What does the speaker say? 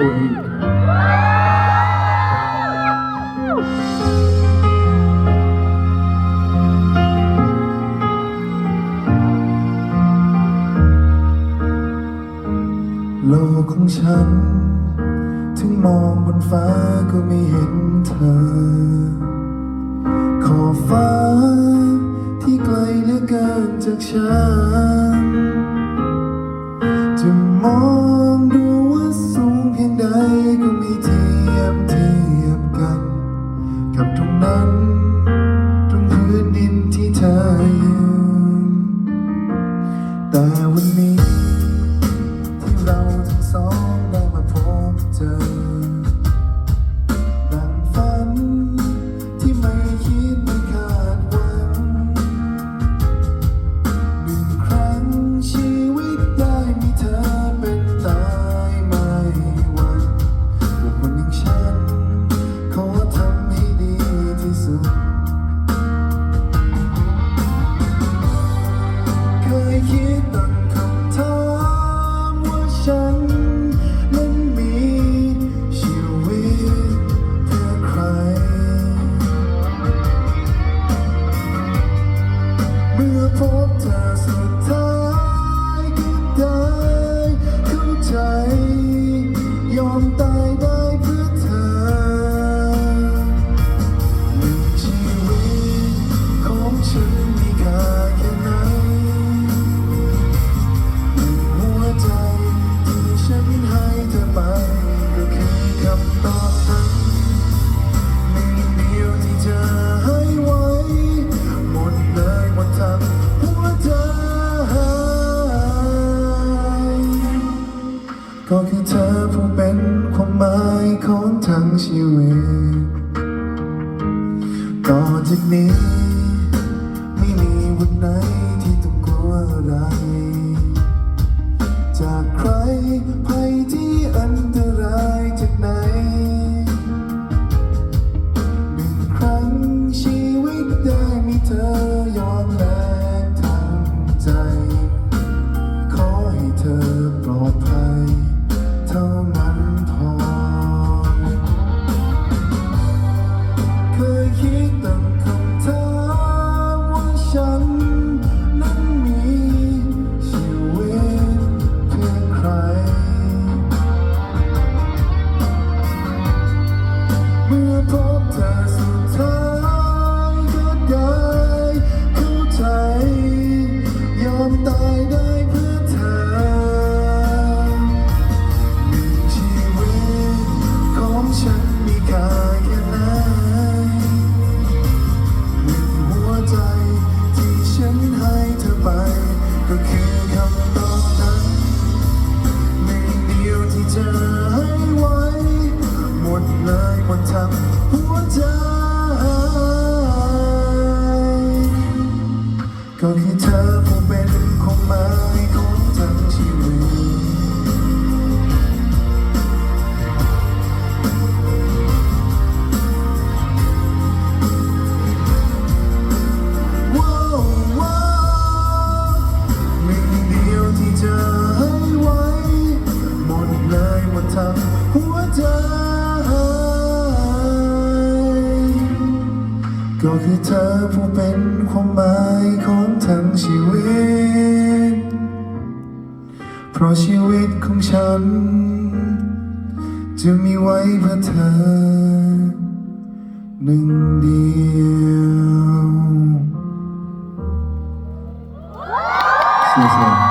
โลกของฉัน ถึงมองบนฟ้าก็ไม่เห็นเธอ ขอฟ้าที่ไกลเหลือเกินจากฉัน จะมอง I with ก็คือเธอผู้เป็นความหมายของทั้งชีวิต ต่อจากนี้ ไม่มีวันไหนที่ต้องกลัวอะไร พบเธอสุดท้ายก็ได้เข้าใจ ยอมตายได้ ก็คือเธอผู้เป็นความหมายของทั้งชีวิต เพราะชีวิตของฉัน จะมีไว้เพื่อเธอ หนึ่งเดียว谢谢。